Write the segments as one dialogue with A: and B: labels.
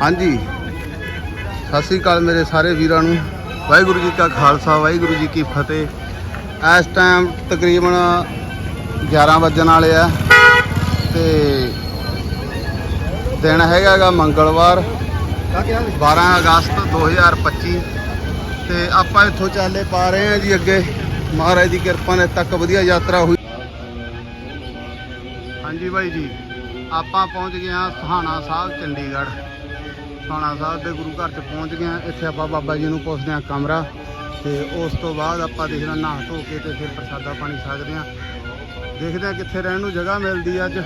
A: ਹਾਂਜੀ। ਸਤਿ ਸ੍ਰੀ ਅਕਾਲ ਮੇਰੇ ਸਾਰੇ ਵੀਰਾਂ ਨੂੰ। ਵਾਹਿਗੁਰੂ ਜੀ ਕਾ ਖਾਲਸਾ, ਵਾਹਿਗੁਰੂ ਜੀ ਕੀ ਫਤਿਹ। ਇਸ ਟਾਈਮ ਤਕਰੀਬਨ 11 ਵੱਜਣ ਵਾਲੇ ਆ ਤੇ ਦਿਨ ਹੈਗਾਗਾ ਮੰਗਲਵਾਰ 12 ਅਗਸਤ 2025 ਤੇ ਆਪਾਂ ਇੱਥੋਂ ਚੱਲੇ ਪਾ ਰਹੇ ਹਾਂ ਜੀ ਅੱਗੇ। ਮਹਾਰਾਜ ਦੀ ਕਿਰਪਾ ਨੇ ਤੱਕ ਵਧੀਆ ਯਾਤਰਾ ਹੋਈ। ਹਾਂਜੀ ਬਾਈ ਜੀ, ਆਪਾਂ ਪਹੁੰਚ ਗਏ ਹਾਂ ਸਹਾਣਾ ਸਾਹਿਬ, ਚੰਡੀਗੜ੍ਹ। ਸਹਾਣਾ ਸਾਹਿਬ ਦੇ ਗੁਰੂ ਘਰ ਚ ਪਹੁੰਚ ਗਏ ਹਾਂ। ਇੱਥੇ ਆਪਾਂ ਬਾਬਾ ਜੀ ਨੂੰ ਪੁੱਛਦੇ ਹਾਂ ਕਮਰਾ ਤੇ ਉਸ ਤੋਂ ਬਾਅਦ ਆਪਾਂ ਦੇਖਣਾ ਨਹਾ ਧੋ ਕੇ ਤੇ ਫਿਰ ਪ੍ਰਸਾਦਾ ਪਾਣੀ ਸਕਦੇ ਹਾਂ। ਦੇਖਦੇ ਹਾਂ ਕਿੱਥੇ ਰਹਿਣ ਨੂੰ ਜਗ੍ਹਾ ਮਿਲਦੀ ਹੈ ਅੱਜ।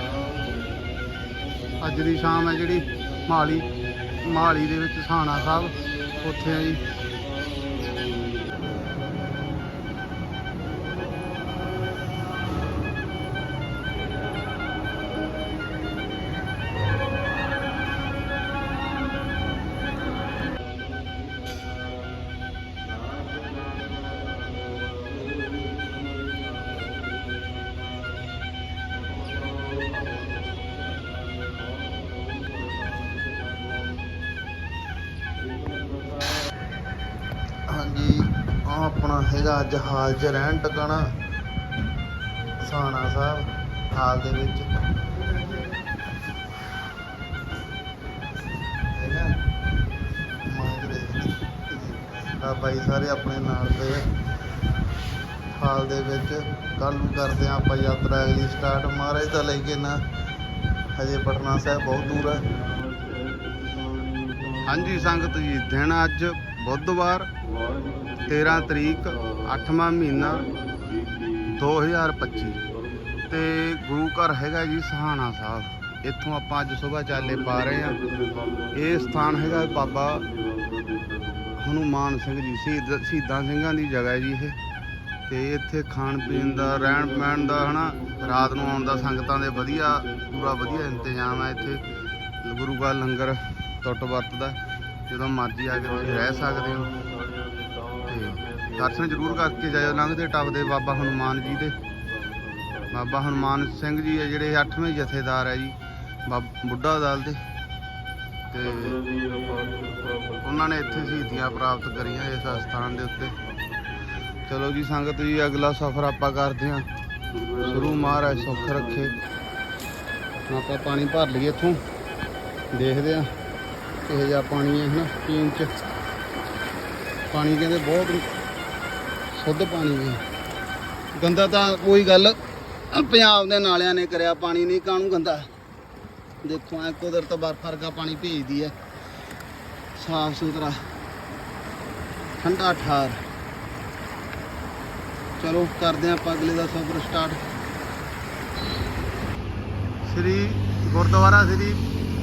A: ਅੱਜ ਦੀ ਸ਼ਾਮ ਹੈ ਜਿਹੜੀ ਮਹਾਲੀ ਮਹਾਲੀ ਦੇ ਵਿੱਚ ਸਾਣਾ ਸਾਹਿਬ। ਉੱਥੇ ਆ ਜੀ। ਆਪਣਾ ਹੈਗਾ ਅੱਜ ਹਾਲ 'ਚ ਰਹਿਣ ਟਿਕਾਣਾ। ਸਹਾਣਾ ਸਾਹਿਬ, ਹਾਲ ਦੇ ਵਿੱਚ। ਬਾਈ ਸਾਰੇ ਆਪਣੇ ਨਾਲ ਦੇ ਹਾਲ ਦੇ ਵਿੱਚ ਕੱਲ ਨੂੰ ਕਰਦੇ ਆ ਆਪਾਂ, ਯਾਤਰਾ ਅਗਲੀ ਸਟਾਰਟ ਮਹਾਰਾਜ ਦਾ ਲੈ ਕੇ ਨਾ, ਹਜੇ ਪਟਨਾ ਸਾਹਿਬ ਬਹੁਤ ਦੂਰ ਹੈ। ਹਾਂਜੀ, ਸੰਗਤ ਜੀ, ਦਿਨ ਅੱਜ ਬੁੱਧਵਾਰ। 13 ਤਰੀਕ 8ਵਾਂ ਮਹੀਨਾ 2025 ਤੇ ਗੁਰੂ ਘਰ ਹੈਗਾ ਜੀ ਸਹਾਣਾ ਸਾਹਿਬ। ਇੱਥੋਂ ਆਪਾਂ ਅੱਜ ਸਵੇਰ ਚਾਲੇ ਪਾ ਰਹੇ ਆ ਇਹ ਸਥਾਨ ਹੈਗਾ ਬਾਬਾ ਹਨੂਮਾਨ ਸਿੰਘ ਜੀ, ਸ਼ਹੀਦ, ਸ਼ਹੀਦਾਂ ਸਿੰਘਾਂ ਦੀ ਜਗ੍ਹਾ ਹੈ ਜੀ ਇਹ। ਤੇ ਇੱਥੇ ਖਾਣ ਪੀਣ ਦਾ, ਰਹਿਣ ਬਹਿਣ ਦਾ, ਹਨਾ, ਰਾਤ ਨੂੰ ਆਉਣ ਦਾ ਸੰਗਤਾਂ ਦੇ ਵਧੀਆ, ਪੂਰਾ ਵਧੀਆ ਇੰਤਜ਼ਾਮ ਹੈ ਇੱਥੇ। ਗੁਰੂ ਘਰ ਲੰਗਰ ਟੁੱਟ ਵਰਤਦਾ। ਜਦੋਂ ਮਰਜ਼ੀ ਆ ਕੇ ਤੁਸੀਂ ਰਹਿ ਸਕਦੇ ਹੋ। ਤੇ ਦਰਸ਼ਨ ਜ਼ਰੂਰ ਕਰਕੇ ਜਾਇਓ, ਲੰਘਦੇ ਟੱਪਦੇ ਬਾਬਾ ਹਨੂਮਾਨ ਜੀ ਦੇ। ਬਾਬਾ ਹਨੂਮਾਨ ਸਿੰਘ ਜੀ ਹੈ ਜਿਹੜੇ 8ਵੇਂ ਜਥੇਦਾਰ ਹੈ ਜੀ, ਬਾਬ- ਬੁੱਢਾ ਦਲ ਦੇ। ਤੇ ਉਹਨਾਂ ਨੇ ਇੱਥੇ ਸ਼ਹੀਦੀਆਂ ਪ੍ਰਾਪਤ ਕਰੀਆਂ ਇਸ ਸਥਾਨ ਦੇ ਉੱਤੇ। ਚਲੋ ਜੀ, ਸੰਗਤ ਜੀ, ਅਗਲਾ ਸਫ਼ਰ ਆਪਾਂ ਕਰਦੇ ਹਾਂ। ਸ਼ੁਰੂ ਮਹਾਰਾਜ, ਸੁੱਖ ਰੱਖੇ। ਆਪਾਂ ਪਾਣੀ ਭਰ ਲਈਏ ਇੱਥੋਂ। ਦੇਖਦੇ ਆ ਕਿਹੋ ਜਿਹਾ ਪਾਣੀ ਹੈ ਨਾ ਪੀਣ ਚ। ਪਾਣੀ ਕਹਿੰਦੇ ਬਹੁਤ ਸ਼ੁੱਧ ਪਾਣੀ ਹੈ। ਗੰਦਾ ਤਾਂ ਕੋਈ ਗੱਲ ਪੰਜਾਬ ਦੇ ਨਾਲਿਆਂ ਨੇ ਕਰਿਆ, ਪਾਣੀ ਨਹੀਂ ਕਾਹਨੂੰ ਗੰਦਾ? ਦੇਖੋ, ਐ ਕੁਦਰਤ ਬਰਫ ਵਰਗਾ ਪਾਣੀ ਭੇਜਦੀ ਹੈ। ਸਾਫ਼ ਸੁਥਰਾ, ਠੰਡਾ ਠਾਰ। ਚਲੋ, ਕਰਦੇ ਹਾਂ ਆਪਾਂ ਅਗਲੇ ਦਾ ਸਫ਼ਰ ਸਟਾਰਟ ਸ੍ਰੀ ਗੁਰਦੁਆਰਾ ਸ੍ਰੀ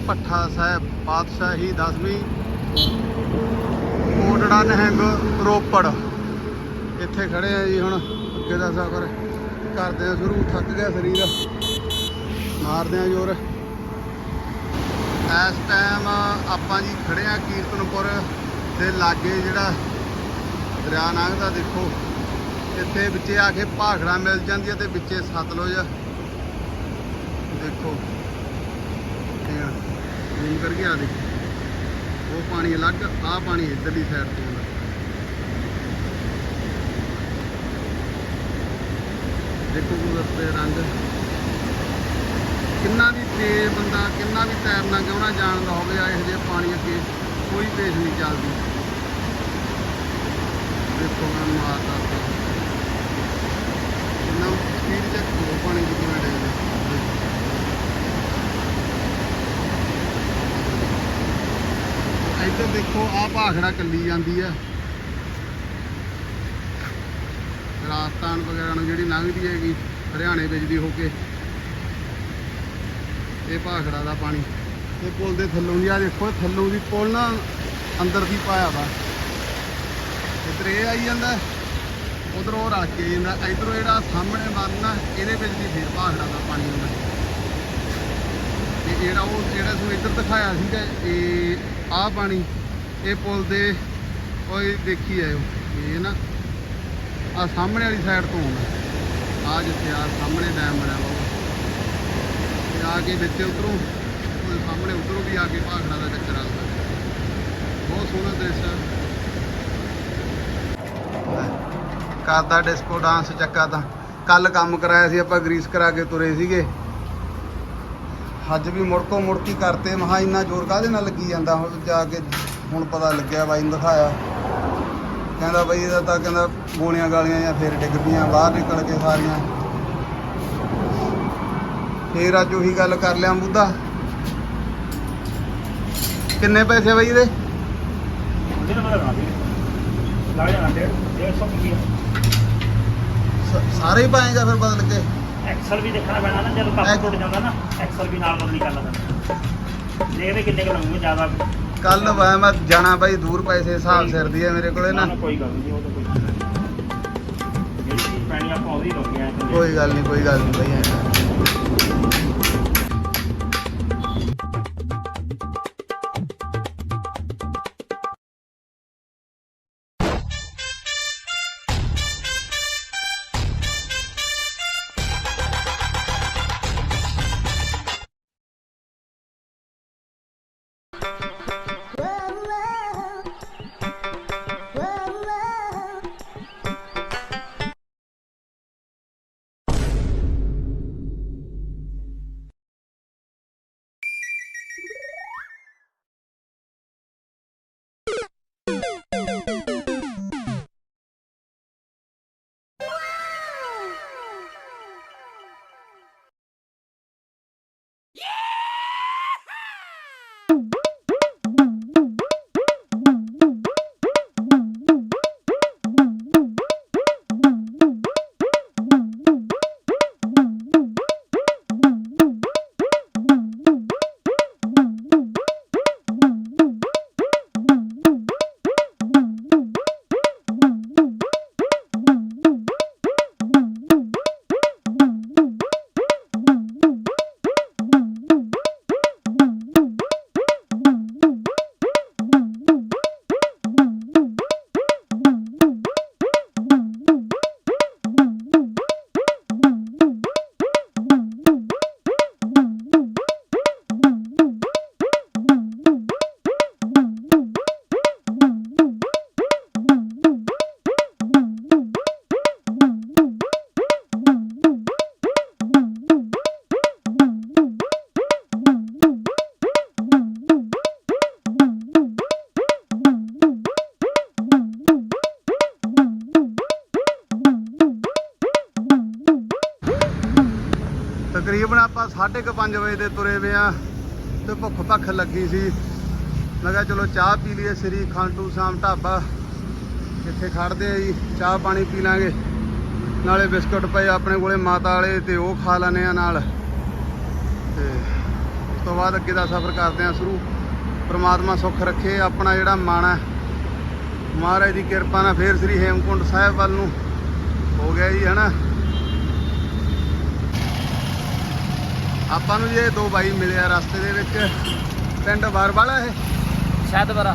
A: ਭੱਠਾ ਸਾਹਿਬ, ਪਾਤਸ਼ਾਹੀ 10ਵੀਂ ਕੋਟੜਾ ਨਹਿੰਗ ਰੋਪੜ। ਇੱਥੇ ਖੜੇ ਆ ਜੀ ਹੁਣ, ਅੱਗੇ ਦਾ ਸਫ਼ਰ। ਕਰਦੇ ਆ ਸ਼ੁਰੂ, ਥੱਕ ਗਿਆ ਸਰੀਰ। ਮਾਰਦੇ ਆ ਜ਼ੋਰ। ਇਸ ਟਾਈਮ ਆਪਾਂ ਜੀ ਖੜੇ ਆ ਕੀਰਤਨਪੁਰ ਦੇ ਲਾਗੇ ਜਿਹੜਾ ਦਰਿਆ ਲੰਘਦਾ ਦੇਖੋ। ਇੱਥੇ ਵਿੱਚੇ ਆ ਕੇ ਭਾਖੜਾ ਮਿਲ ਜਾਂਦੀ ਹੈ ਤੇ ਵਿੱਚੇ ਸਤਲੁਜ। ਦੇਖੋ। ਠੀਕ ਕਰਕੇ ਗਿਆ ਦੇਖੋ ਉਹ ਪਾਣੀ ਅਲੱਗ, ਆਹ ਪਾਣੀ ਇੱਧਰਲੀ ਸਾਈਡ ਤੋਂ ਆਉਂਦਾ ਦੇਖੋ ਕੁਦਰਤ ਦੇ ਰੰਗ। ਕਿੰਨਾ ਵੀ ਤੇਜ਼ ਬੰਦਾ, ਕਿੰਨਾ ਵੀ ਤੈਰਨਾ ਕਿਉਣਾ ਜਾਣਦਾ ਹੋਵੇ ਆ ਇਹੋ ਜਿਹੇ ਪਾਣੀ ਅੱਗੇ ਕੋਈ ਪੇਸ਼ ਨਹੀਂ ਚੱਲਦੀ। ਦੇਖੋ ਮੈਂ ਮਾਰਦਾ ਕਿੰਨਾ ਸਪੀਡ ਤੇ ਪਾਣੀ ਦੀ ਕਿਵੇਂ ਡੇਗਦਾ ਇੱਧਰ ਦੇਖੋ, ਆਹ ਭਾਖੜਾ ਕੱਲੀ ਜਾਂਦੀ ਆ। ਰਾਜਸਥਾਨ ਵਗੈਰਾ ਨੂੰ ਜਿਹੜੀ ਲੰਘਦੀ ਹੈਗੀ, ਹਰਿਆਣੇ ਵਿੱਚ ਦੀ ਹੋ ਕੇ। ਇਹ ਭਾਖੜਾ ਦਾ ਪਾਣੀ। ਤੇ ਪੁਲ ਦੇ ਥੱਲੋਂ ਦੀ ਆ ਦੇਖੋ, ਥੱਲੋਂ ਦੀ ਪੁਲ ਨਾ ਅੰਦਰ ਦੀ ਪਾਇਆ ਵਾ। ਇੱਧਰ ਇਹ ਆਈ ਜਾਂਦਾ, ਉਧਰ ਉਹ ਰੱਖ ਕੇ ਜਾਂਦਾ। ਇਧਰੋਂ ਜਿਹੜਾ ਸਾਹਮਣੇ ਬੰਨਣਾ ਇਹਦੇ ਵਿੱਚ ਦੀ ਫੇਰ ਭਾਖੜਾ ਦਾ ਪਾਣੀ ਆਉਂਦਾ। ਤੇ ਜਿਹੜਾ ਉਹ ਜਿਹੜਾ ਤੁਹਾਨੂੰ ਇੱਧਰ ਦਿਖਾਇਆ ਸੀਗਾ, ਇਹ ਆਹ ਪਾਣੀ, ਇਹ ਪੁਲ ਦੇ ਉਹ ਦੇਖੀ ਆਇਓ ਇਹ ਨਾ ਆ ਸਾਹਮਣੇ ਵਾਲੀ ਸਾਈਡ ਤੋਂ ਆਉਂਦਾ। ਆ ਜਿੱਥੇ ਆ ਸਾਹਮਣੇ ਡੈਮ ਬਣਿਆ ਵਾ ਤੇ ਆ ਕੇ ਵਿੱਚ ਉਧਰੋਂ ਉਹਦੇ ਸਾਹਮਣੇ ਉਧਰੋਂ ਵੀ ਆ ਕੇ ਭਾਖੜਾ ਦਾ ਚੱਕਰ ਆਉਂਦਾ ਬਹੁਤ ਸੋਹਣਾ ਦ੍ਰਿਸ਼ ਹੈ ਕਰਦਾ ਡਿਸਕੋ ਡਾਂਸ ਚੱਕਾ ਤਾਂ। ਕੱਲ ਕੰਮ ਕਰਾਇਆ ਸੀ, ਆਪਾਂ ਗਰੀਸ ਕਰਾ ਕੇ ਤੁਰੇ ਸੀਗੇ। ਅੱਜ ਵੀ ਮੁੜਕੋ ਮੁੜਕੀ ਕਰਤੇ। ਮਹਾ ਇੰਨਾ ਜ਼ੋਰ ਕਾਹਦੇ ਨਾਲ ਲੱਗੀ ਜਾਂਦਾ? ਹੁਣ ਜਾ ਕੇ ਹੁਣ ਪਤਾ ਲੱਗਿਆ ਬਾਈ ਨੂੰ ਦਿਖਾਇਆ। ਕਹਿੰਦਾ ਬਈ ਇਹਦਾ ਤਾਂ ਕਹਿੰਦਾ ਗੋਲੀਆਂ ਗਾਲੀਆਂ ਜਾਂ ਫੇਰ ਡਿੱਗ ਪਈਆਂ ਬਾਹਰ ਨਿਕਲ ਕੇ ਸਾਰੀਆਂ। ਫੇਰ ਅੱਜ ਉਹੀ ਗੱਲ ਕਰ ਲਿਆ ਬੁੱਧਾ। ਕਿੰਨੇ ਪੈਸੇ ਬਈ ਇਹਦੇ?
B: ਉਹਦੇ ਨਾਲ ਲਗਾ ਦੇ। ਲੱਗ ਜਾਣਾ ਡੇਢ 150 ਰੁਪਏ
A: ਸ- ਸਾਰੇ ਹੀ ਪਾਏਗਾ ਫਿਰ ਬਦਲ ਕੇ?
B: ਐਕਸਲ ਵੀ ਦੇਖਣਾ ਪੈਣਾ ਨਾ ਜਦੋਂ ਕੱਪ ਟੁੱਟ ਜਾਂਦਾ ਨਾ ਐਕਸਲ ਵੀ ਨਾਲ ਬਦਲੀ ਕਰ ਲੈਂਦਾ ਦੇਖਦੇ ਕਿੰਨੇ ਕੁ ਲੱਗੂਗੇ ਜ਼ਿਆਦਾ
A: ਕੱਲ ਮੈਂ ਜਾਣਾ ਬਾਈ ਦੂਰ ਪੈਸੇ ਹਿਸਾਬ ਸਿਰ ਦੀ ਹੈ ਮੇਰੇ ਕੋਲੇ ਨਾ
B: ਕੋਈ ਗੱਲ ਨਹੀਂ ਉਹ ਤਾਂ ਕੋਈ ਚੱਕਰ ਨਹੀਂ। ਜਿਹੜੀ ਚੀਜ਼ ਪੈਣੀ ਆਪਾਂ ਉਹਦੀ ਲਾਉਂਦੇ ਆ
A: ਕੋਈ ਗੱਲ ਨਹੀਂ ਕੋਈ ਗੱਲ ਨਹੀਂ ਬਾਈ ਐਂ। 5:30 ਵਜੇ ਦੇ ਤੁਰੇ ਵੇ ਆ ਤੇ ਭੁੱਖ ਭੱਖ ਲੱਗੀ ਸੀ। ਮੈਂ ਕਿਹਾ ਚਲੋ ਚਾਹ ਪੀ ਲਈਏ, ਸ੍ਰੀ ਖਾਂਟੂ ਸ਼ਾਮ ਢਾਬਾ। ਇੱਥੇ ਖੜਦੇ ਆ ਜੀ, ਚਾਹ ਪਾਣੀ ਪੀ ਲਾਂਗੇ। ਨਾਲੇ ਬਿਸਕੁਟ ਪਏ ਆਪਣੇ ਕੋਲੇ, ਮਾਤਾ ਵਾਲੇ ਤੇ ਉਹ ਖਾ ਲੈਣੇ ਆ ਨਾਲ। ਤੇ ਉਸ ਤੋਂ ਬਾਅਦ ਅੱਗੇ ਦਾ ਸਫ਼ਰ ਕਰਦੇ ਆ ਸ਼ੁਰੂ। ਪ੍ਰਮਾਤਮਾ ਸੁੱਖ ਰੱਖੇ, ਆਪਣਾ ਜਿਹੜਾ ਮਨ ਹੈ। ਮਹਾਰਾਜ ਦੀ ਕਿਰਪਾ ਨਾਲ ਫੇਰ ਸ੍ਰੀ ਹੇਮਕੁੰਟ ਸਾਹਿਬ ਵੱਲ ਨੂੰ ਹੋ ਗਿਆ ਜੀ ਹਨਾ ਆਪਾਂ ਨੂੰ ਜੇ ਦੋ ਬਾਈ ਮਿਲਿਆ ਰਸਤੇ ਦੇ ਵਿੱਚ ਪਿੰਡ ਬਰਵਾਲਾ ਇਹ?
C: ਸ਼ਾਇਦ ਬਰਾ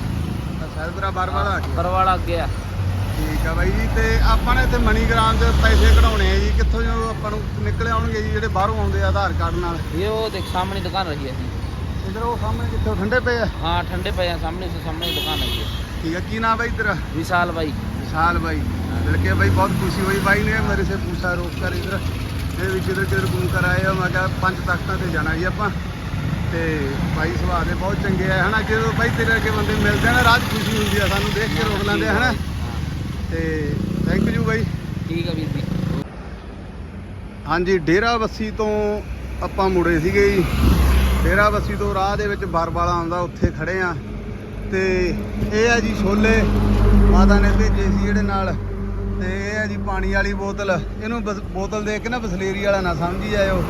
A: ਸ਼ਾਇਦਪੁਰਾ ਬਰਵਾਲਾ
C: ਬਰਵਾਲਾ ਅੱਗੇ ਆ।
A: ਠੀਕ ਆ ਬਾਈ ਜੀ ਤੇ ਆਪਾਂ ਨੇ ਇੱਥੇ ਮਨੀਗ੍ਰਾਮ ਦੇ ਪੈਸੇ ਕਢਾਉਣੇ ਆ ਜੀ। ਕਿੱਥੋਂ ਜੋ ਆਪਾਂ ਨੂੰ ਨਿਕਲੇ ਆਉਣਗੇ ਜੀ ਜਿਹੜੇ ਬਾਹਰੋਂ ਆਉਂਦੇ ਆ ਆਧਾਰ ਕਾਰਡ ਨਾਲ?
C: ਇਹ ਉਹ ਦੇਖ ਸਾਹਮਣੇ ਦੁਕਾਨ ਰਹੀ ਹੈ ਜੀ।
A: ਇਧਰ ਉਹ ਸਾਹਮਣੇ ਕਿੱਥੋਂ ਠੰਡੇ ਪਏ ਆ?
C: ਹਾਂ ਠੰਡੇ ਪਏ ਆ ਸਾਹਮਣੇ ਉਸ ਸਾਹਮਣੇ ਦੁਕਾਨ ਹੈਗੀ ਹੈ
A: ਠੀਕ ਆ ਕੀ ਨਾਮ ਬਾਈ ਤੇਰਾ?
C: ਵਿਸ਼ਾਲ ਬਾਈ।
A: ਵਿਸ਼ਾਲ ਬਾਈ। ਲੜਕੇ ਬਾਈ ਬਹੁਤ ਖੁਸ਼ੀ ਹੋਈ। ਬਾਈ ਨੇ ਮੇਰੇ ਸੇ ਪੁੱਛਾ ਰੋਕ ਕਰ ਇਧਰ। ਇਹ ਵੀ ਕਿਧਰ ਕਿਧਰ ਘੁੰਮ ਕਰ ਆਏ ਆ ਮੈਂ ਕਿਹਾ ਪੰਜ ਤਖਤਾਂ ਤੇ ਜਾਣਾ ਜੀ ਆਪਾਂ। ਤੇ ਭਾਈ ਸੁਭਾਅ ਦੇ ਬਹੁਤ ਚੰਗੇ ਆ ਹਨਾ? ਜਦੋਂ ਭਾਈ ਤੇਰੇ ਅੱਗੇ ਬੰਦੇ ਮਿਲਦੇ ਆ ਨਾ ਰਾਜ ਖੁਸ਼ੀ ਹੁੰਦੀ ਆ ਸਾਨੂੰ ਦੇਖ ਕੇ ਰੋਕ ਲੈਂਦੇ ਆ ਹਨਾ? ਤੇ ਥੈਂਕ ਯੂ ਬਾਈ।
C: ਠੀਕ ਆ ਵੀਰ ਜੀ।
A: ਹਾਂਜੀ ਡੇਰਾ ਬੱਸੀ ਤੋਂ ਆਪਾਂ ਮੁੜੇ ਸੀਗੇ ਜੀ। ਡੇਰਾ ਬੱਸੀ ਤੋਂ ਰਾਹ ਦੇ ਵਿੱਚ ਬਰਵਾਲਾ ਆਉਂਦਾ ਉੱਥੇ ਖੜੇ ਆ। ਤੇ ਇਹ ਆ ਜੀ ਛੋਲੇ ਮਾਤਾ ਨੇ ਭੇਜੇ ਸੀ ਜਿਹੜੇ ਨਾਲ ਤੇ ਇਹ ਹੈ ਜੀ, ਪਾਣੀ ਵਾਲੀ ਬੋਤਲ। ਇਹਨੂੰ ਬਸ ਬੋਤਲ ਦੇਖ ਕੇ ਨਾ ਬਸਲੇਰੀ ਵਾਲਾ ਨਾ ਸਮਝੀ ਜਾਇਓ।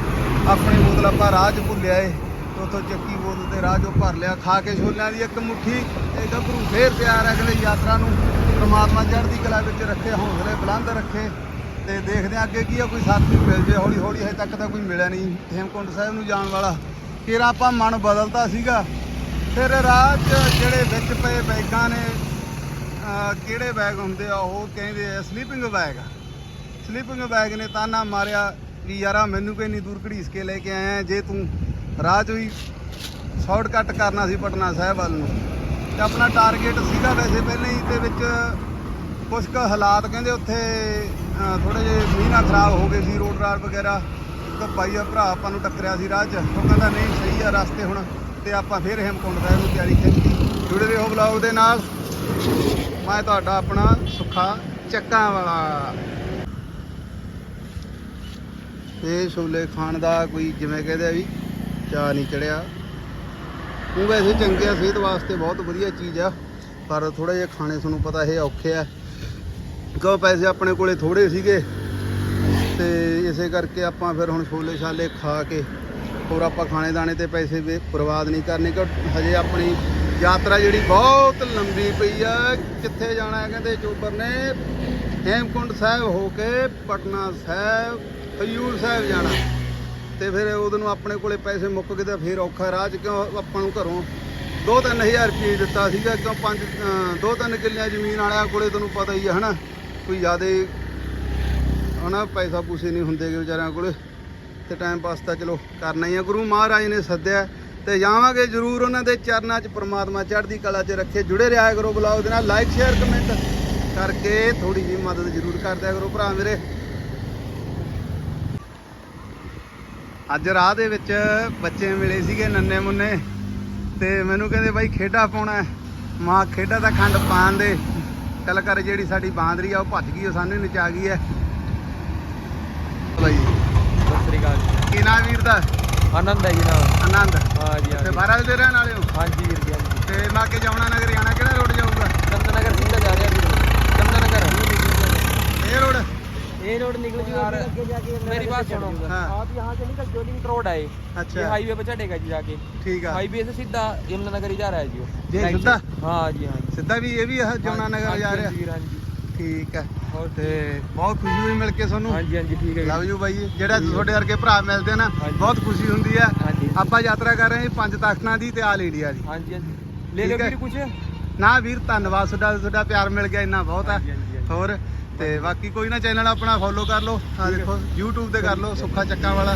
A: ਆਪਣੀ ਬੋਤਲ ਆਪਾਂ ਰਾਹ 'ਚ ਭੁੱਲਿਆ ਏ। ਤੇ ਉੱਥੋਂ ਚੱਕੀ ਬੋਤਲ ਤੇ ਰਾਹ 'ਚੋਂ ਭਰ ਲਿਆ। ਖਾ ਕੇ ਛੋਲਿਆਂ ਦੀ ਇੱਕ ਮੁੱਠੀ ਇਹ ਗੱਭਰੂ ਫੇਰ ਤਿਆਰ ਹੈ ਅਗਲੇ ਯਾਤਰਾ ਨੂੰ। ਪ੍ਰਮਾਤਮਾ ਚੜ੍ਹਦੀ ਕਲਾ ਵਿੱਚ ਰੱਖੇ, ਹੌਸਲੇ ਬੁਲੰਦ ਰੱਖੇ ਤੇ ਦੇਖਦੇ ਹਾਂ ਅੱਗੇ ਕੀ ਆ, ਕੋਈ ਸਾਥੀ ਮਿਲ ਜੇ। ਹੌਲੀ ਹੌਲੀ ਹਜੇ ਤੱਕ ਤਾਂ ਕੋਈ ਮਿਲਿਆ ਨਹੀਂ ਹੇਮਕੁੰਟ ਸਾਹਿਬ ਨੂੰ ਜਾਣ ਵਾਲਾ। ਫਿਰ ਆਪਾਂ ਮਨ ਬਦਲਦਾ ਸੀਗਾ। ਫਿਰ ਰਾਹ 'ਚ ਜਿਹੜੇ ਵਿੱਚ ਪਏ ਬੈਗਾਂ ਨੇ ਕਿਹੜੇ ਬੈਗ ਹੁੰਦੇ ਆ? ਉਹ ਕਹਿੰਦੇ ਆ ਸਲੀਪਿੰਗ ਬੈਗ ਸਲੀਪਿੰਗ ਬੈਗ ਨੇ ਤਾਨਾ ਮਾਰਿਆ ਵੀ ਯਾਰਾ ਮੈਨੂੰ ਕੋਈ ਨਹੀਂ ਦੂਰ ਘੜੀਸ ਕੇ ਲੈ ਕੇ ਆਇਆ ਜੇ ਤੂੰ ਰਾਹ 'ਚ ਹੀ ਸ਼ਾਰਟਕਟ ਕਰਨਾ ਸੀ ਪਟਨਾ ਸਾਹਿਬ ਵੱਲ ਨੂੰ। ਤੇ ਆਪਣਾ ਟਾਰਗੇਟ ਸੀਗਾ ਵੈਸੇ ਪਹਿਲਾਂ ਹੀ, ਤੇ ਵਿੱਚ ਕੁਝ ਕੁ ਹਾਲਾਤ ਕਹਿੰਦੇ ਉੱਥੇ ਥੋੜੇ ਜਿਹੇ ਮੀਂਹ ਨਾਲ ਖਰਾਬ ਹੋ ਗਏ ਸੀ, ਰੋਡ ਰਾਰ ਵਗੈਰਾ। ਇੱਕ ਬਾਈ ਆ, ਭਰਾ ਆਪਾਂ ਨੂੰ ਟੱਕਰਿਆ ਸੀ ਰਾਹ 'ਚ। ਉਹ ਕਹਿੰਦਾ, ਨਹੀਂ, ਸਹੀ ਆ ਰਸਤੇ ਹੁਣ। ਤੇ ਆਪਾਂ ਫਿਰ ਹੇਮਕੁੰਟ ਸਾਹਿਬ ਨੂੰ ਤਿਆਰੀ ਖਿੱਚੀ ਜੁੜੇ ਰਹੋ ਬਲੌਗ ਦੇ ਨਾਲ। ਮੈਂ ਤੁਹਾਡਾ ਆਪਣਾ ਸੁੱਖਾ ਚੱਕਾਂ ਵਾਲਾ। ਇਹ ਛੋਲੇ ਖਾਣ ਦਾ ਕੋਈ ਜਿਵੇਂ ਕਹਿੰਦੇ ਆ ਵੀ ਚਾਹ ਨਹੀਂ ਚੜਿਆ। ਉਹ ਵੈਸੇ ਚੰਗੇ ਆ, ਸਿਹਤ ਵਾਸਤੇ ਬਹੁਤ ਵਧੀਆ ਚੀਜ਼ ਆ, ਪਰ ਥੋੜਾ ਜਿਹਾ ਖਾਣੇ ਤੁਹਾਨੂੰ ਪਤਾ ਇਹ ਔਖੇ ਆ। ਕਿਉਂ ਪੈਸੇ ਆਪਣੇ ਕੋਲੇ ਥੋੜੇ ਸੀਗੇ, ਤੇ ਇਸੇ ਕਰਕੇ ਆਪਾਂ ਫਿਰ ਹੁਣ ਛੋਲੇ ਛਾਲੇ ਖਾ ਕੇ ਹੋਰ ਆਪਾਂ ਖਾਣੇ ਦਾਣੇ ਤੇ ਪੈਸੇ ਵੀ ਬਰਬਾਦ ਨਹੀਂ ਕਰਨੇ ਕਿ ਹਜੇ ਆਪਣੀ ਯਾਤਰਾ ਜਿਹੜੀ ਬਹੁਤ ਲੰਬੀ ਪਈ ਆ। ਕਿੱਥੇ ਜਾਣਾ ਹੈ ਕਹਿੰਦੇ ਚੋਬਰ ਨੇ? ਹੇਮਕੁੰਡ ਸਾਹਿਬ ਹੋ ਕੇ ਪਟਨਾ ਸਾਹਿਬ ਹਜੂਰ ਸਾਹਿਬ ਜਾਣਾ। ਤੇ ਫਿਰ ਉਹਦੇ ਨੂੰ ਆਪਣੇ ਕੋਲੇ ਪੈਸੇ ਮੁੱਕ ਗਏ ਤਾਂ ਫਿਰ ਔਖਾ ਰਾਹ 'ਚ ਕਿਉਂ ਆਪਾਂ ਨੂੰ ਘਰੋਂ 2-3000 ਰੁਪਏ ਦਿੱਤਾ ਸੀਗਾ, ਕਿਉਂ ਪੰਜ, ਅਹ ਦੋ ਤਿੰਨ ਕਿੱਲਿਆਂ ਜ਼ਮੀਨ ਵਾਲਿਆਂ ਕੋਲੇ ਤੁਹਾਨੂੰ ਪਤਾ ਹੀ ਆ, ਹਨਾ? ਕੋਈ ਜ਼ਿਆਦੇ, ਹਨਾ ਪੈਸਾ ਪੂਸੇ ਨਹੀਂ ਹੁੰਦੇ ਗੇ ਵਿਚਾਰਿਆਂ ਕੋਲੇ। ਤੇ ਟਾਈਮ ਪਾਸ ਤਾਂ ਚਲੋ ਕਰਨਾ ਹੀ ਆ। ਗੁਰੂ ਮਹਾਰਾਜ ਨੇ ਸੱਦਿਆ। ਤੇ ਜਾਵਾਂਗੇ ਜਰੂਰ ਉਹਨਾਂ ਦੇ ਚਰਨਾਂ 'ਚ ਪ੍ਰਮਾਤਮਾ ਚੜ੍ਹਦੀ ਕਲਾ 'ਚ ਰੱਖੇ ਜੁੜੇ ਰਿਹਾ ਕਰੋ ਬਲੌਗ ਦੇ ਨਾਲ। ਲਾਈਕ ਸ਼ੇਅਰ ਕਮੈਂਟ ਕਰਕੇ ਥੋੜੀ ਜਿਹੀ ਮਦਦ ਜਰੂਰ ਕਰ ਦਿਆ ਕਰੋ ਭਰਾ ਮੇਰੇ। ਅੱਜ ਰਾਹ ਦੇ ਵਿੱਚ ਬੱਚੇ ਮਿਲੇ ਸੀਗੇ ਨੰਨੇ ਮੁੰਨੇ ਤੇ ਮੈਨੂੰ ਕਹਿੰਦੇ ਬਾਈ ਖੇਡਾ ਪਾਉਣਾ। ਮਾਂ ਖੇਡਾ ਦਾ ਖੰਡ ਪਾਣ ਦੇ। ਚੱਲ ਕਰ ਜਿਹੜੀ ਸਾਡੀ ਬਾਂਦਰੀ ਆ ਉਹ ਭੱਜ ਗਈ ਉਹ ਸਾਨੂੰ ਨਚਾ ਗਈ ਹੈ। ਬਾਈ
C: ਸਤਿ ਸ੍ਰੀ ਅਕਾਲ
A: ਕੀ ਨਾਂ ਵੀਰ ਦਾ?
C: ਆਨੰਦ ਹੈ ਜੀ ਨਾਮ
A: ਆਨੰਦ
C: ਹਾਂ ਜੀ
A: ਤੇ ਬਾਹਰ ਦੇ ਰਹਿਣ ਵਾਲੇ ਹੋ
C: ਹਾਂਜੀ ਵੀਰ ਜੀ ਹਾਂਜੀ
A: ਤੇ ਮਾਕੇ ਜਾਉਣਾ ਨਗਰ ਜਾਣਾ ਕਿਹੜਾ ਰੋਡ ਜਾਊਗਾ
C: ਚੰਦਨਗਰ ਸਿੱਧਾ ਜਾ ਰਿਹਾ ਵੀਰ ਚੰਦਨਗਰ
A: ਇਹ ਰੋਡ
C: ये रोड निकल जी आगे जाके मेरी बात सुनो
A: हाँ।
C: आप यहाँ से निकल जो लिंक रोड है ये
A: ਅੱਛਾ
C: हाईवे पे चढ़ेगा जी जाके
A: ਠੀਕ ਆ
C: हाईवे से सीधा यमुनानगर ही जा रहा है जी वो
A: ये
C: Right
A: सीधा?
C: से। हाँ जी हाँ जी
A: ਸਿੱਧਾ ਵੀ ਇਹ ਵੀ ਜਾਉਣਾ ਨਗਰ
C: हाँ
A: ਜਾ
C: जी,
A: ਰਿਹਾ
C: हाँ जी, हाँ जी
A: ਠੀਕ ਹੈ
C: ਹੋਰ
A: ਤੇ ਬਹੁਤ ਖੁਸ਼ੀ ਹੋਈ ਮਿਲ ਕੇ ਤੁਹਾਨੂੰ।
C: ਹਾਂਜੀ ਹਾਂਜੀ ਠੀਕ ਹੈ
A: ਲਵ ਯੂ ਬਾਈ ਜੀ। ਜਿਹੜਾ ਤੁਹਾਡੇ ਵਰਗੇ ਭਰਾ ਮਿਲਦੇ ਨਾ ਬਹੁਤ ਖੁਸ਼ੀ ਹੁੰਦੀ ਹੈ। ਆਪਾਂ ਯਾਤਰਾ ਕਰ ਰਹੇ ਹਾਂ ਪੰਜ ਤਖਤਾਂ ਦੀ ਤੇ ਆਲ ਇੰਡੀਆ ਦੀ।
C: ਹਾਂਜੀ ਹਾਂਜੀ।
A: ਲੈ ਲਿਓ
C: ਵੀਰ ਕੁਝ
A: ਨਾ ਵੀਰ ਧੰਨਵਾਦ ਤੁਹਾਡਾ ਤੁਹਾਡਾ ਪਿਆਰ ਮਿਲ ਗਿਆ ਇੰਨਾ ਬਹੁਤ
C: ਆ।
A: ਹੋਰ ਤੇ ਬਾਕੀ ਕੋਈ ਨਾ ਚੈਨਲ ਆਪਣਾ ਫੋਲੋ ਕਰ ਲਓ। ਆ ਦੇਖੋ YouTube ਤੇ ਕਰ ਲਓ ਸੁੱਖਾ ਚੱਕਾਂ ਵਾਲਾ।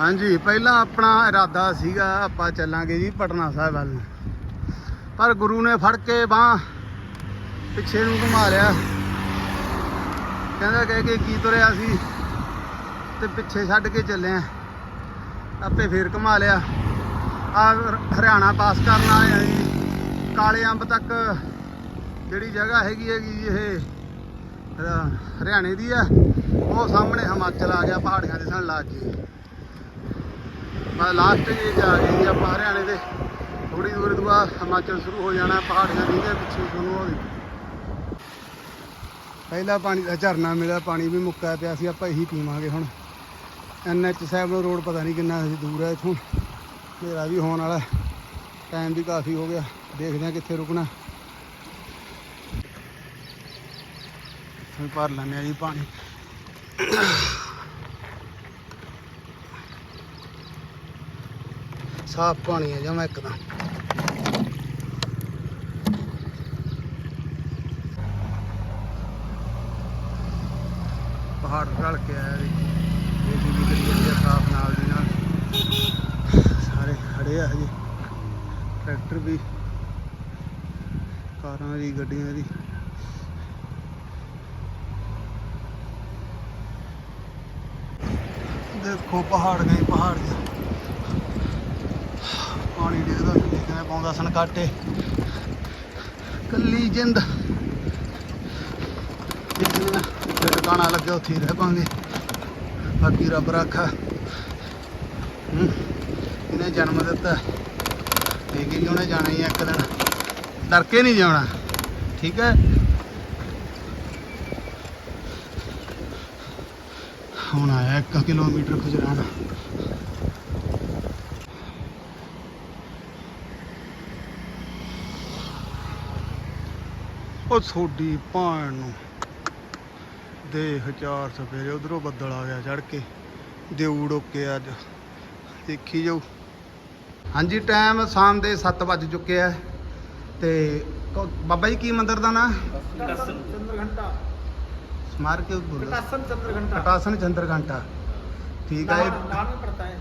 A: ਹਾਂਜੀ ਪਹਿਲਾਂ ਆਪਣਾ ਇਰਾਦਾ ਸੀਗਾ ਆਪਾਂ ਚੱਲਾਂਗੇ ਜੀ ਪਟਨਾ ਸਾਹਿਬ ਵੱਲ। ਪਰ ਗੁਰੂ ਨੇ ਫੜ ਕੇ ਬਾਹ ਪਿੱਛੇ ਨੂੰ ਘੁਮਾ ਲਿਆ। ਕਹਿੰਦਾ ਕਹਿ ਕੇ ਕੀ ਤੁਰਿਆ ਸੀ ਤੇ ਪਿੱਛੇ ਛੱਡ ਕੇ ਚੱਲੇ ਆ। ਆਪੇ ਫੇਰ ਘੁਮਾ ਲਿਆ। ਆ ਹਰਿਆਣਾ ਪਾਸ ਕਰਨ ਆਏ ਆ ਜੀ। ਕਾਲੇ ਅੰਬ ਤੱਕ ਜਿਹੜੀ ਜਗ੍ਹਾ ਹੈਗੀ ਹੈਗੀ ਜੀ ਇਹ ਹਰਿਆਣੇ ਦੀ ਆ। ਉਹ ਸਾਹਮਣੇ ਹਿਮਾਚਲ ਆ ਗਿਆ, ਪਹਾੜੀਆਂ ਦੇ ਸਣ ਲੱਗ। ਗਈ ਮੈਂ ਲਾਸਟ ਜੀ ਜਾ ਆ ਗਏ ਜੀ ਆਪਾਂ ਹਰਿਆਣੇ ਦੇ। ਥੋੜੀ ਦੂਰ ਤੋਂ ਬਾਅਦ ਹਿਮਾਚਲ ਸ਼ੁਰੂ ਹੋ ਜਾਣਾ ਪਹਾੜੀਆਂ ਦੀ ਪਿੱਛੇ ਸ਼ੁਰੂ ਹੋ ਦੇਖੋ। ਪਹਿਲਾ ਪਾਣੀ ਦਾ ਝਰਨਾ ਮਿਲਿਆ, ਪਾਣੀ ਵੀ ਮੁੱਕਾ ਪਿਆ ਸੀ, ਆਪਾਂ ਇਹੀ ਪੀਵਾਂਗੇ ਹੁਣ। ਐਨਐਚ ਸਾਹਿਬ ਨੂੰ ਰੋਡ ਪਤਾ ਨਹੀਂ ਕਿੰਨਾ ਦੂਰ ਹੈ ਇੱਥੋਂ। ਹਨੇਰਾ ਵੀ ਹੋਣ ਵਾਲਾ ਟਾਈਮ ਵੀ ਕਾਫੀ ਹੋ ਗਿਆ, ਦੇਖਦੇ ਹਾਂ ਕਿੱਥੇ ਰੁਕਣਾ। ਇੱਥੋਂ ਭਰ ਲੈਂਦੇ ਆ ਜੀ ਪਾਣੀ। ਸਾਫ਼ ਪਾਣੀ ਹੈ ਜਮਾ ਇੱਕਦਮ ਪਹਾੜ ਢਲ ਕੇ ਆਇਆ ਜੀ ਇਹ ਵੀ ਕਰੀ ਜਾਂਦੀ ਆ, ਸਾਫ਼ ਨਾਲ ਦੀ ਨਾਲ। ਸਾਰੇ ਖੜੇ ਆ ਜੀ ਟਰੈਕਟਰ ਵੀ, ਕਾਰਾਂ ਦੀ, ਗੱਡੀਆਂ ਦੀ। ਦੇਖੋ ਪਹਾੜ ਗਏ ਪਹਾੜ ਗਏ ਪਾਣੀ ਡਿੱਗਦਾ ਕਿਵੇਂ ਪਾਉਂਦਾ ਸਨ ਕੱਲੀ ਜਿੰਦ। ਟਿਕਾਣਾ ਲੱਗੇ, ਉੱਥੇ ਰਹਿ ਪਾਂਗੇ। ਬਾਕੀ ਰੱਬ ਰਾਖਾ। ਇਹਨੇ ਜਨਮ ਦਿੱਤਾ। ਠੀਕ ਹੀ ਉਹਨੇ ਜਾਣਾ ਹੀ ਇੱਕ ਦਿਨ। ਡਰ ਕੇ ਨਹੀਂ ਜਾਣਾ। ਠੀਕ ਹੈ? ਹੁਣ ਆਇਆ 1 ਕਿਲੋਮੀਟਰ ਖੁਜਰਾਣਾ ਉਹ ਛੋਡੀ ਭਾਣ ਨੂੰ ਦੇਖ ਚਾਰ ਸਵੇਰੇ ਉਧਰੋਂ ਬੱਦਲ ਆ ਗਿਆ ਚੜ ਕੇ ਦੇਊ ਡੋਕੇ ਅੱਜ ਦੇਖੀ ਜਾਓ ਹਾਂਜੀ ਟਾਈਮ ਸ਼ਾਮ ਦੇ 7 ਵੱਜ ਚੁੱਕੇ ਆ ਤੇ ਕ- ਬਾਬਾ ਜੀ ਕੀ ਮੰਦਿਰ ਦਾ ਨਾਂ
B: चंद्रघंटा
A: ਸਮਾਰ ਕੇ ਬੋਲੋ
B: कटासन चंद्रघंटा
A: कटासन चंद्र घंटा ठीक है
B: नाम में पड़ता है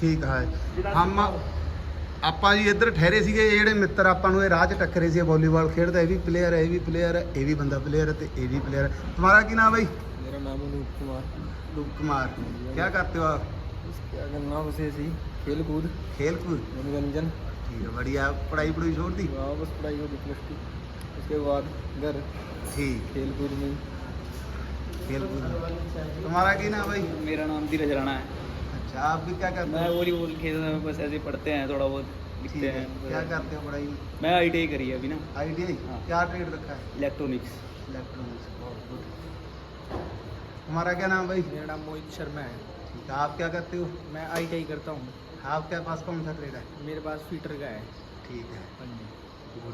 A: ठीक है
B: जिला
A: हम
B: चुनाव।
A: ਆਪਾਂ ਜੀ ਇੱਧਰ ਠਹਿਰੇ ਸੀਗੇ ਇਹ ਜਿਹੜੇ ਮਿੱਤਰ ਆਪਾਂ ਨੂੰ ਇਹ ਰਾਹ 'ਚ ਟੱਕਰੇ ਸੀ ਵਾਲੀਬਾਲ ਖੇਡਦਾ ਇਹ ਵੀ ਪਲੇਅਰ ਹੈ ਇਹ ਵੀ ਪਲੇਅਰ ਹੈ ਇਹ ਵੀ ਬੰਦਾ ਪਲੇਅਰ ਹੈ ਤੇ ਇਹ ਵੀ ਪਲੇਅਰ ਹੈ तुम्हारा ਕੀ ਨਾਮ भाई
C: मेरा नाम अनूप कुमार
A: रूप कुमार क्या करते हो आप
C: क्या करना बस ऐसे ही खेल कूद
A: खेल कूद
C: मनोरंजन
A: ठीक है बढ़िया पढ़ाई पढ़ाई छोड़ दी
C: वहाँ बस पढ़ाई होगी प्लस टू उसके बाद घर
A: ठीक
C: खेल कूद में
A: खेल कूद तुम्हारा की नाम भाई
D: मेरा नाम धीरज राणा है
A: अच्छा आप भी क्या करते
D: मैं
A: हो?
D: वॉलीबॉल खेलते हैं बस ऐसे पढ़ते हैं थोड़ा बहुत लिखते
A: हैं क्या करते हो पढ़ाई? में
D: मैं आई टी आई करी है अभी ना।
A: आई टी आई
D: हाँ।
A: क्या ट्रेड रखा है?
D: इलेक्ट्रॉनिक्स
A: इलेक्ट्रॉनिक्स बहुत गुड तुम्हारा क्या नाम भाई?
C: मेरा नाम मोहित शर्मा है।
A: ठीक है आप क्या करते हो?
C: मैं आईटीआई करता हूँ।
A: आपके पास कौन सा ट्रेड है?
C: मेरे पास फीटर का है।
A: ठीक है।
C: हाँ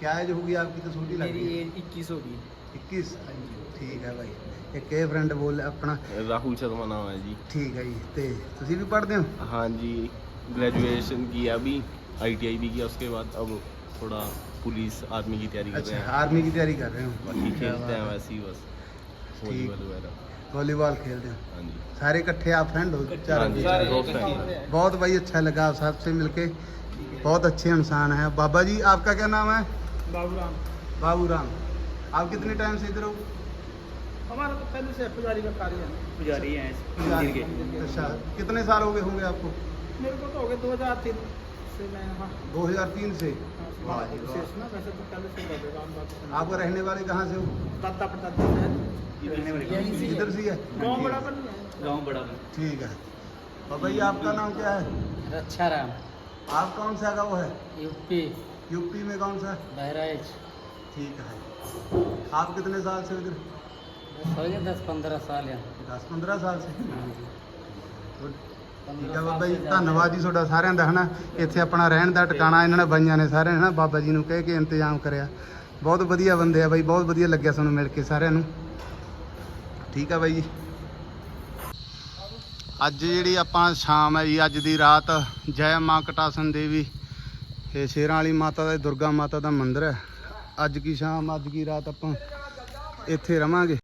A: क्या एज होगी आपकी? तो छोटी लग
C: मेरी
A: रही है।
C: एज इक्कीस होगी।
A: इक्कीस
C: हाँ जी
A: ਠੀਕ ਹੈ ਬਾਈ ਇੱਕ ਇਹ ਫਰੈਂਡ ਬੋਲ ਆਪਣਾ
E: राहुल शर्मा नाम है जी
A: ਠੀਕ ਹੈ ਜੀ ਤੇ ਤੁਸੀਂ ਵੀ ਪੜ੍ਹਦੇ ਹੋ
E: हाँ जी ग्रेजुएशन किया अभी आईटीआई भी किया उसके बाद अब थोड़ा पुलिस आर्मी की तैयारी कर रहे
A: ਅੱਛਾ
E: हैं
A: ਆਰਮੀ ਦੀ ਤਿਆਰੀ ਕਰ ਰਹੇ ਹੋ
E: बाकी
A: क्या
E: खेलते हैं
A: बात है।
E: वैसे ही बस
A: ठीक।
E: वॉलीबॉल वगैरह
A: वॉलीबॉल खेलते हो
E: हाँ जी
A: सारे इकट्ठे आप फ्रेंड हो
E: हाँ
A: चारों
E: जी
A: जी।
E: दोस्त हैं
A: बहुत भाई अच्छा लगा आप सबसे मिलके बहुत अच्छे इंसान हैं बाबा जी आपका क्या नाम है
B: ਬਾਬੂ ਰਾਮ
A: बाबू राम आप कितने टाइम से इधर हो?
B: हमारा तो पहले से पुजारी का कार्य है।
D: पुजारी हैं इस मंदिर के।
A: अच्छा कितने साल हो गए होंगे आपको?
B: मेरे को तो हो गए दो हज़ार तीन से मैं यहाँ।
A: 2003 से?
B: हाँ, तो पहले से रहते
A: आप रहने वाले कहाँ से हो?
B: दाता प्रदाता है।
D: रहने वाले
B: यहीं से
A: इधर से है
B: गाँव बड़ा बन है।
D: गाँव बड़ा है।
A: ठीक है। बाबा जी आपका नाम क्या है?
C: अच्छा राम
A: आप कौन सा गाँव है?
C: यूपी।
A: यूपी में कौन सा?
C: बहराइच।
A: ठीक है आप कितने साल से उधर
C: हो गया दस पंद्रह साल यहाँ
A: दस पंद्रह साल से Good. ਠੀਕ ਹੈ ਬਾਬਾ ਜੀ ਧੰਨਵਾਦ ਜੀ ਤੁਹਾਡਾ ਸਾਰਿਆਂ ਦਾ ਹਨਾ ਇੱਥੇ ਆਪਣਾ ਰਹਿਣ ਦਾ ਟਿਕਾਣਾ ਇਹਨਾਂ ਨੇ ਬਾਈਆਂ ਨੇ ਸਾਰਿਆਂ ਨੇ ਨਾ ਬਾਬਾ ਜੀ ਨੂੰ ਕਹਿ ਕੇ ਇੰਤਜ਼ਾਮ ਕਰਿਆ ਬਹੁਤ ਵਧੀਆ ਬੰਦੇ ਆ ਬਾਈ ਬਹੁਤ ਵਧੀਆ ਲੱਗਿਆ ਤੁਹਾਨੂੰ ਮਿਲ ਕੇ ਸਾਰਿਆਂ ਨੂੰ ਠੀਕ ਆ ਬਾਈ ਜੀ ਅੱਜ ਜਿਹੜੀ ਆਪਾਂ ਸ਼ਾਮ ਹੈ ਜੀ ਅੱਜ ਦੀ ਰਾਤ ਜੈ ਮਾਂ ਕਟਾਸਨ ਦੇਵੀ ਇਹ ਸ਼ੇਰਾਂ ਵਾਲੀ ਮਾਤਾ ਦਾ ਇਹ ਦੁਰਗਾ ਮਾਤਾ ਦਾ ਮੰਦਿਰ ਹੈ ਅੱਜ ਕੀ ਸ਼ਾਮ ਅੱਜ ਕੀ ਰਾਤ ਆਪਾਂ ਇੱਥੇ ਰਵਾਂਗੇ।